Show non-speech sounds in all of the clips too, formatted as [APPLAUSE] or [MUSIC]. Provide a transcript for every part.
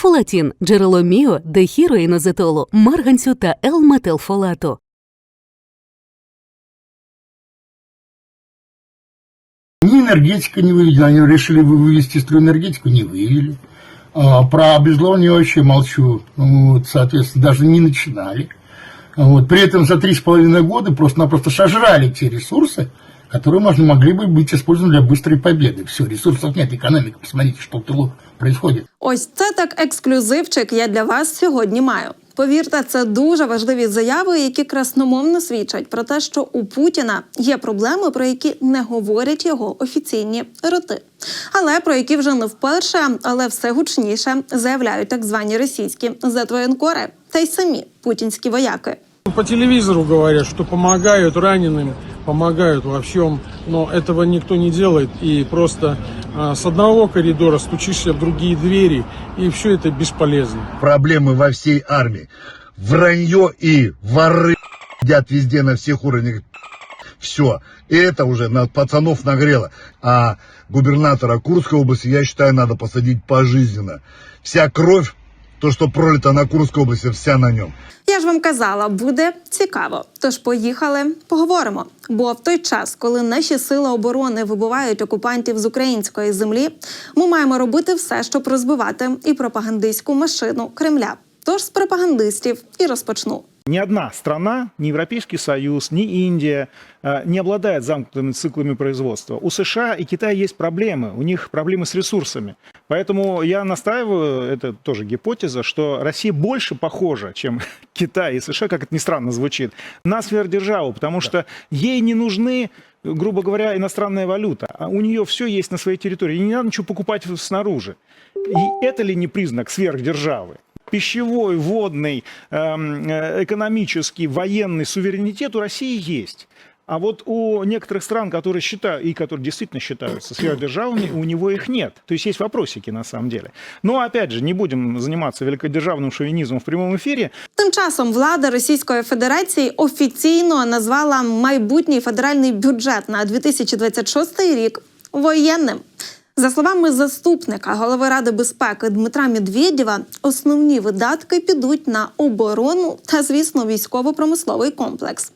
Фолатін – джерело міо, дехіроїнозетолу, марганцю та L-метилфолату. Ни энергетика не выведена, они решили вы- вывести из строя энергетику, не вывели. А, про обезловление вообще молчу, Ну, вот, соответственно, даже не начинали. А Вот. При этом за три с половиной года просто-напросто сожрали те ресурсы, которые можно, могли бы быть использованы для быстрой победы. Все, ресурсов нет, экономика, посмотрите, что в тылу происходит. Ось це так ексклюзивчик я для вас сьогодні маю. Повірте, це дуже важливі заяви, які красномовно свідчать про те, що у Путіна є проблеми, про які не говорять його офіційні роти, але про які вже не вперше, але все гучніше заявляють так звані російські зетвоєнкори та й самі путінські вояки. По телевизору говорят, что помогают раненым, Помогают во всем, но этого никто не делает. И просто а, с одного коридора стучишься в другие двери, и все это бесполезно. проблемы во всей армии. Вранье и воры едят везде на всех уровнях. Все. И это уже на пацанов нагрело. А губернатора Курской области, я считаю, надо посадить пожизненно. Вся кровь, то, что пролито на Курской области, вся на нем. Я ж вам казала, буде цікаво. Тож поїхали, поговоримо. Бо в той час, коли наші сили оборони вибивають окупантів з української землі, ми маємо робити все, щоб розбивати і пропагандистську машину Кремля. Тож з пропагандистів і розпочну. Ни одна страна, ни Европейский Союз, ни Индия э, не обладает замкнутыми циклами производства. У США и Китая есть проблемы, у них проблемы с ресурсами. Поэтому я настаиваю, это тоже гипотеза, что Россия больше похожа, чем [LAUGHS] Китай и США, как это ни странно звучит, на сверхдержаву, потому что ей не нужны грубо говоря, иностранная валюта. А у нее все есть на своей территории. И не надо ничего покупать снаружи. И это ли не признак сверхдержавы? пищевой, водный, эм, э, экономический, военный суверенитет у России есть. А вот у некоторых стран, которые считают, и которые действительно считаются сверхдержавами, у него их нет. То есть есть вопросики на самом деле. Но опять же, не будем заниматься великодержавным шовинизмом в прямом эфире. Тим часом влада Російської Федерації офіційно назвала майбутній федеральний бюджет на 2026 рік воєнним. За словами заступника голови Ради безпеки Дмитра Медведєва, основні видатки підуть на оборону та, звісно, військово-промисловий комплекс.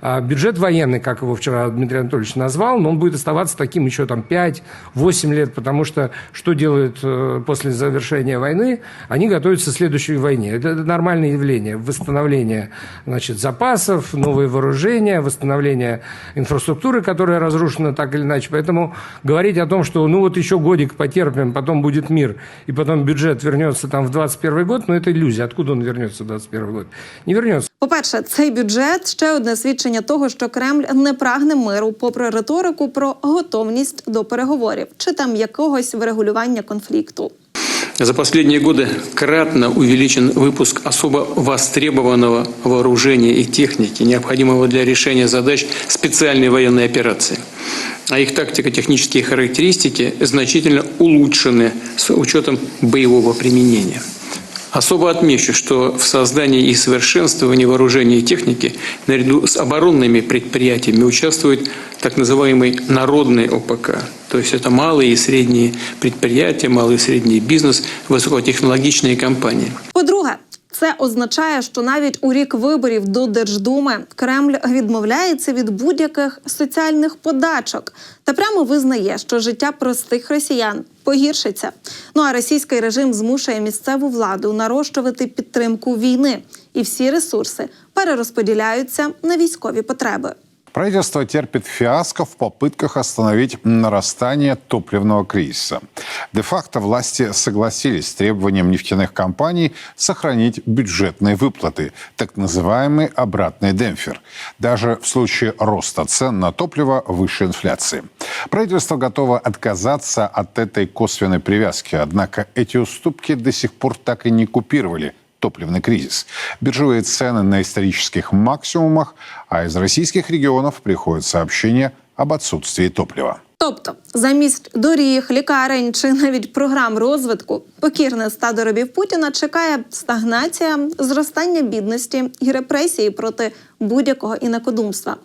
А Бюджет военный, как его вчера Дмитрий Анатольевич назвал, но он будет оставаться таким еще там 5-8 лет, потому что что делают э, после завершения войны? Они готовятся к следующей войне. Это нормальное явление. Восстановление значит, запасов, новые вооружения, восстановление инфраструктуры, которая разрушена так или иначе. Поэтому говорить о том, что ну вот еще годик потерпим, потом будет мир, и потом бюджет вернется там в 21 год, ну это иллюзия. Откуда он вернется в 21 год? Не вернется. По-перше, цей бюджет ще одне свідчення того, що Кремль не прагне миру, попри риторику про готовність до переговорів чи там якогось врегулювання конфлікту. За последние годы кратно увеличен выпуск особо востребованного вооружения и техники, необходимого для решения задач специальной военной операции. А их тактико-технические характеристики значительно улучшены с учетом боевого применения. Особо отмечу, что в создании и совершенствовании вооружения и техники наряду с оборонными предприятиями участвует так называемый народный ОПК. То есть это малые и средние предприятия, малый и средний бизнес, высокотехнологичные компании. По-друге, це означає, що навіть у рік виборів до Держдуми Кремль відмовляється від будь-яких соціальних подачок та прямо визнає, що життя простих росіян погіршиться. Ну а російський режим змушує місцеву владу нарощувати підтримку війни, і всі ресурси перерозподіляються на військові потреби. Правительство терпит фиаско в попытках остановить нарастание топливного кризиса. Де-факто власти согласились с требованием нефтяных компаний сохранить бюджетные выплаты, так называемый обратный демпфер, даже в случае роста цен на топливо выше инфляции. Правительство готово отказаться от этой косвенной привязки, однако эти уступки до сих пор так и не купировали топливный кризис. Биржевые цены на исторических максимумах, а из российских регионов приходят сообщения об отсутствии топлива. Тобто, замість доріг, лікарень чи навіть програм розвитку, покірне стадо робів Путіна чекає стагнація, зростання бідності і репресії проти будь-якого інакодумства.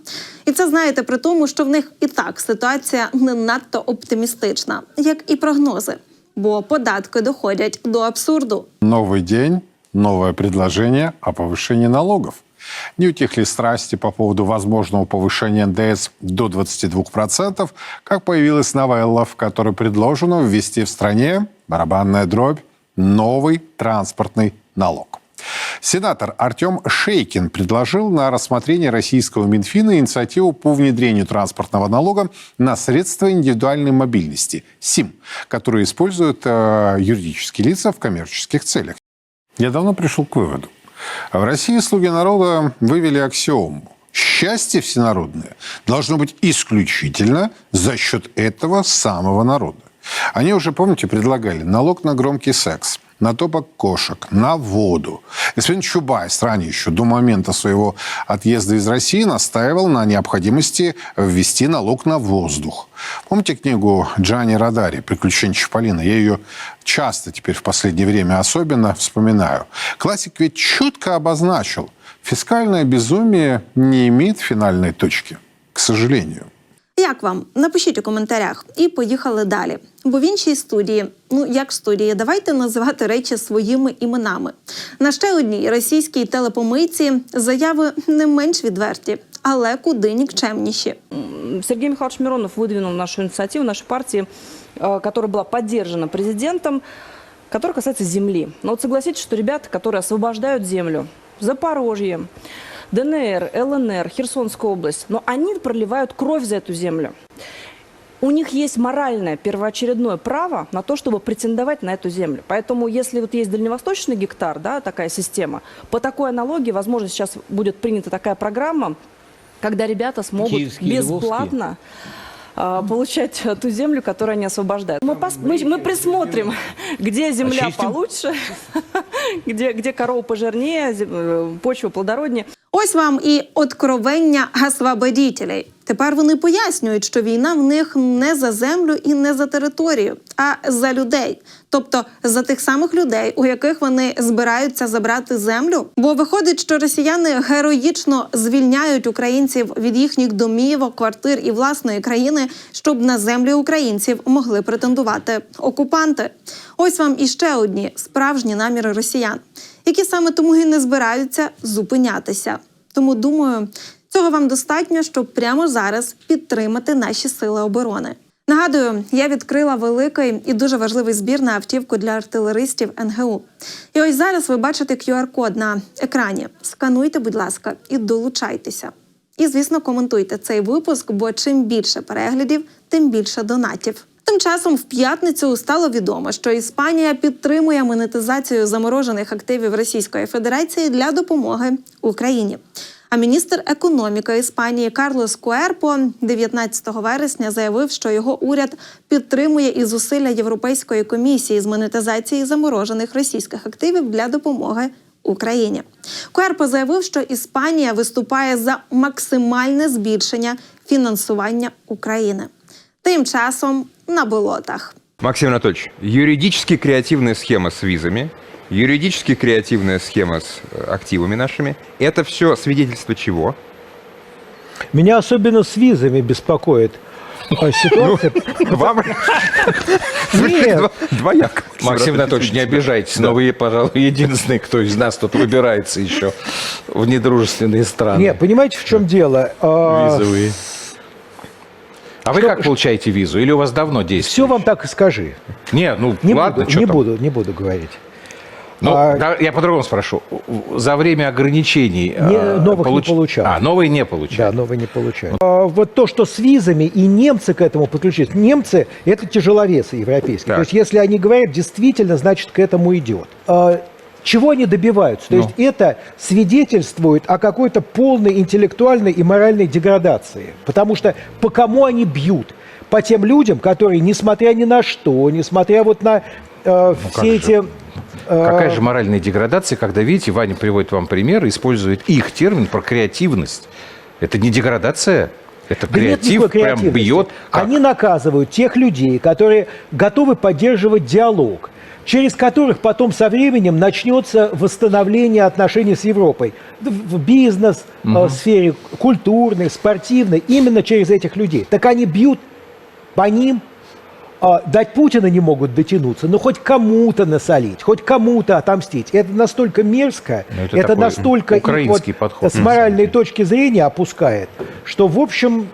І це знаєте при тому, що в них і так ситуація не надто оптимістична, як і прогнози. бо податки доходять до абсурду. Новый день, Новое предложение о повышении налогов. Не утихли страсти по поводу возможного повышения НДС до 22%, как появилась новелла, в которой предложено ввести в стране, барабанная дробь, новый транспортный налог. Сенатор Артем Шейкин предложил на рассмотрение российского Минфина инициативу по внедрению транспортного налога на средства индивидуальной мобильности – СИМ, которые используют э, юридические лица в коммерческих целях. Я давно пришел к выводу. В России слуги народа вывели аксиому. Счастье всенародное должно быть исключительно за счет этого самого народа. Они уже, помните, предлагали налог на громкий секс, на топок кошек, на воду. Господин Чубайс ранее еще до момента своего отъезда из России настаивал на необходимости ввести налог на воздух. Помните книгу Джани Радари «Приключения Чаполина»? Я ее часто теперь в последнее время особенно вспоминаю. Классик ведь четко обозначил, фискальное безумие не имеет финальной точки, к сожалению. Як вам? Напишіть у коментарях і поїхали далі. Бо в іншій студії, ну як студії, давайте називати речі своїми іменами. На ще одній російській телепомийці заяви не менш відверті, але куди нікчемніші. Сергей Михайлович Миронов выдвинул нашу инициативу, нашей партии, э, которая была поддержана президентом, которая касается земли. Но вот согласитесь, что ребята, которые освобождают землю, Запорожье, ДНР, ЛНР, Херсонская область, но они проливают кровь за эту землю. У них есть моральное первоочередное право на то, чтобы претендовать на эту землю. Поэтому, если вот есть дальневосточный гектар, да, такая система, по такой аналогии, возможно, сейчас будет принята такая программа, когда ребята смогут Киевские, бесплатно а, получать ту землю, которую они освобождают. Мы, пос- мы, мы присмотрим, где земля Очистим. получше, [LAUGHS] где, где корова пожирнее, э, почва плодороднее. Ось вам і откровення гасвабедітелей. Тепер вони пояснюють, що війна в них не за землю і не за територію, а за людей, тобто за тих самих людей, у яких вони збираються забрати землю. Бо виходить, що росіяни героїчно звільняють українців від їхніх домівок, квартир і власної країни, щоб на землі українців могли претендувати окупанти. Ось вам іще одні справжні наміри росіян, які саме тому і не збираються зупинятися. Тому думаю, цього вам достатньо, щоб прямо зараз підтримати наші сили оборони. Нагадую, я відкрила великий і дуже важливий збір на автівку для артилеристів НГУ. І ось зараз ви бачите QR-код на екрані. Скануйте, будь ласка, і долучайтеся. І, звісно, коментуйте цей випуск, бо чим більше переглядів, тим більше донатів. Тим часом в п'ятницю стало відомо, що Іспанія підтримує монетизацію заморожених активів Російської Федерації для допомоги Україні. А міністр економіки Іспанії Карлос Куерпо 19 вересня заявив, що його уряд підтримує і зусилля Європейської комісії з монетизації заморожених російських активів для допомоги Україні. Куерпо заявив, що Іспанія виступає за максимальне збільшення фінансування України. Тим часом на болотах. Максим Анатольевич, юридически креативная схема с визами, юридически креативная схема с э, активами нашими. Это все свидетельство чего? Меня особенно с визами беспокоит ситуация. [LAUGHS] Вам Нет, Дво- [LAUGHS] двояко. Максим Анатольевич, не обижайтесь, но вы, пожалуй, единственный, кто из нас тут выбирается еще в недружественные страны. нет, понимаете, в чем дело? А, Визовые. А вы Что- как получаете визу? Или у вас давно Все действует? вам так и скажи. Не, ну Не ладно, буду, что не там. буду, не буду говорить. Ну, А- да, я по-другому спрошу. За время ограничений... Не, э, новых не получал. А, новые не Да, получали. новые не получают. А, вот то, что с визами и немцы к этому подключились. Немцы – это тяжеловесы европейские. Так. То есть, если они говорят, действительно, значит, к этому идет. А, чего они добиваются? То Ну. есть, это свидетельствует о какой-то полной интеллектуальной и моральной деградации. Потому что по кому они бьют? По тем людям, которые, несмотря ни на что, несмотря вот на э, как все эти... э, Какая же моральная деградация, когда, видите, Ваня приводит вам пример использует их термин про креативность. Это не деградация, это Да креатив, прям бьет. как- Они наказывают тех людей, которые готовы поддерживать диалог, через которых потом со временем начнется восстановление отношений с Европой. В бизнес, в сфере культурной, спортивной, именно через этих людей. Так они бьют по ним, а, дать Путина не могут дотянуться, но хоть кому-то насолить, хоть кому-то отомстить. Это настолько мерзко, Ну, это это, настолько украинский подход, с моральной точки зрения опускает, что, в общем,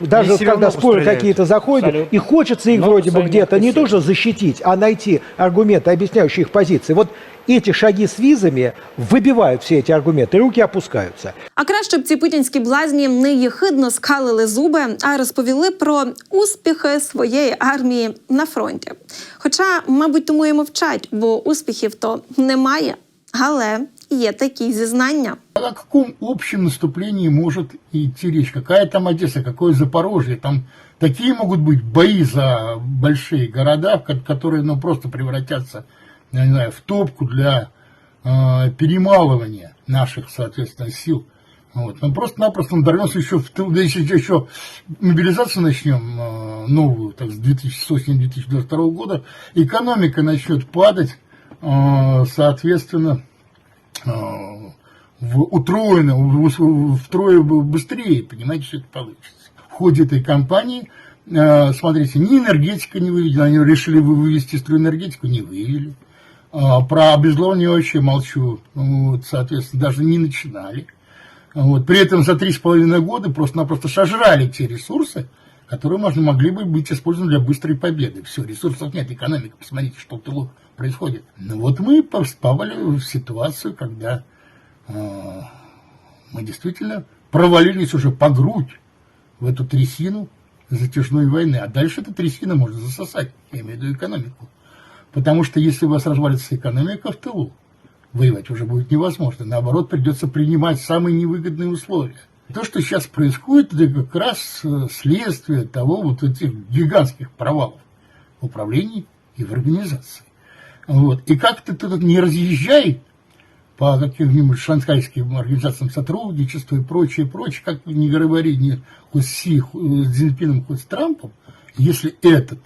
даже Они вот все когда равно споры постреляют. какие-то заходят, Абсолютно. и хочется их Но вроде бы сами где-то не хотят. то что защитить, а найти аргументы, объясняющие их позиции. Вот эти шаги с визами выбивают все эти аргументы, руки опускаются. А краще б ці путінські блазні не єхидно скалили зуби, а розповіли про успіхи своєї армії на фронті. Хоча, мабуть, тому і мовчать, бо успіхів то немає. Але є такі зізнання. О каком общем наступлении может идти речь? Какая там Одесса, какое Запорожье? Там такие могут быть бои за большие города, в ко- которые ну, просто превратятся я не знаю, в топку для э, перемалывания наших, соответственно, сил. Вот. Мы просто-напросто надорвемся еще, в, тыл. Да если еще мобилизацию начнем э, новую, так, с 2000 с осени 2022 года, экономика начнет падать, э, соответственно, э, утроено, в- в- втрое быстрее, понимаете, что это получится. В ходе этой кампании, э, смотрите, ни энергетика не выведена, они решили вы- вывести строя энергетику, не вывели. А, Про обезловление вообще молчу, вот, соответственно, даже не начинали. Вот. При этом за три с половиной года просто-напросто сожрали те ресурсы, которые можно, могли бы быть использованы для быстрой победы. Все, ресурсов нет, экономика, посмотрите, что в тылу происходит. Ну вот мы попали в ситуацию, когда э, мы действительно провалились уже по грудь в эту трясину затяжной войны. А дальше эта трясина можно засосать, я имею в виду экономику. Потому что если у вас развалится экономика в тылу, воевать уже будет невозможно. Наоборот, придется принимать самые невыгодные условия. То, что сейчас происходит, это как раз э, следствие того вот этих гигантских провалов в управлении и в организации. Вот. И как ты тут не разъезжай по каким-нибудь шанхайским организациям сотрудничества и прочее, прочее, как не говори ни хоть Си, с Цзиньпином, хоть с Трампом, если этот,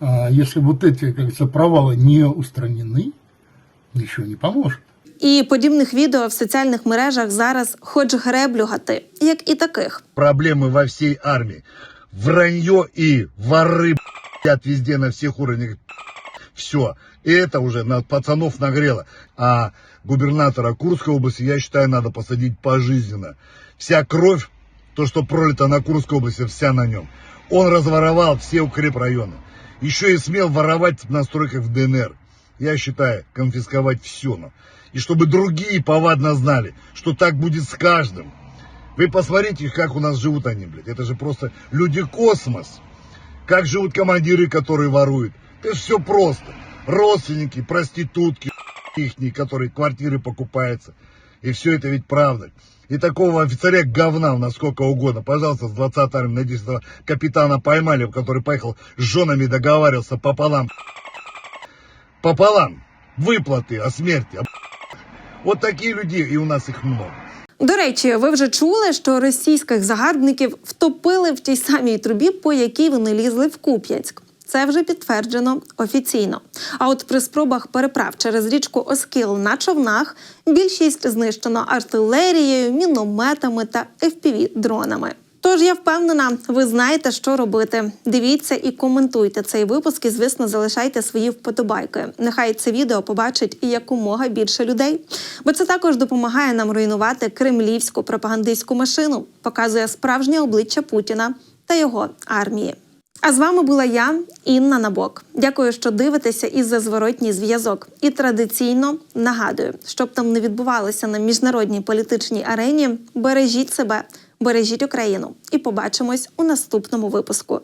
а, если вот эти, как говорится, провалы не устранены, ничего не поможет. І подібних відео в соціальних мережах зараз хоч греблю гати, як і таких. Проблемы во всей армии. Вранье и воры блядь, везде на всех уровнях. Все. И это уже на пацанов нагрело. А губернатора Курской области, я считаю, надо посадить пожизненно. Вся кровь, то, что пролито на Курской области, вся на нем. Он разворовал все укрепрайоны. Еще и смел воровать на стройках в ДНР. Я считаю, конфисковать все. ну. И чтобы другие повадно знали, что так будет с каждым. Вы посмотрите, как у нас живут они, блядь. Это же просто люди-космос. Как живут командиры, которые воруют. Это все просто. Родственники, проститутки, ихние, которые квартиры покупаются. И все это ведь правда. И такого офицеря говна у нас сколько угодно. Пожалуйста, с 20 армии, надеюсь, этого капитана поймали, который поехал с женами договаривался пополам. Пополам. Выплаты о смерти. о Вот такие люди, и у нас их много. До речі, ви вже чули, що російських загарбників втопили в тій самій трубі, по якій вони лізли в Куп'янськ. Це вже підтверджено офіційно. А от при спробах переправ через річку Оскіл на човнах більшість знищено артилерією, мінометами та fpv дронами Тож я впевнена, ви знаєте, що робити. Дивіться і коментуйте цей випуск, і звісно, залишайте свої вподобайки. Нехай це відео побачить і якомога більше людей, бо це також допомагає нам руйнувати кремлівську пропагандистську машину, показує справжнє обличчя Путіна та його армії. А з вами була я, Інна Набок. Дякую, що дивитеся і за зворотній зв'язок. І традиційно нагадую, щоб там не відбувалося на міжнародній політичній арені, бережіть себе, бережіть Україну. І побачимось у наступному випуску.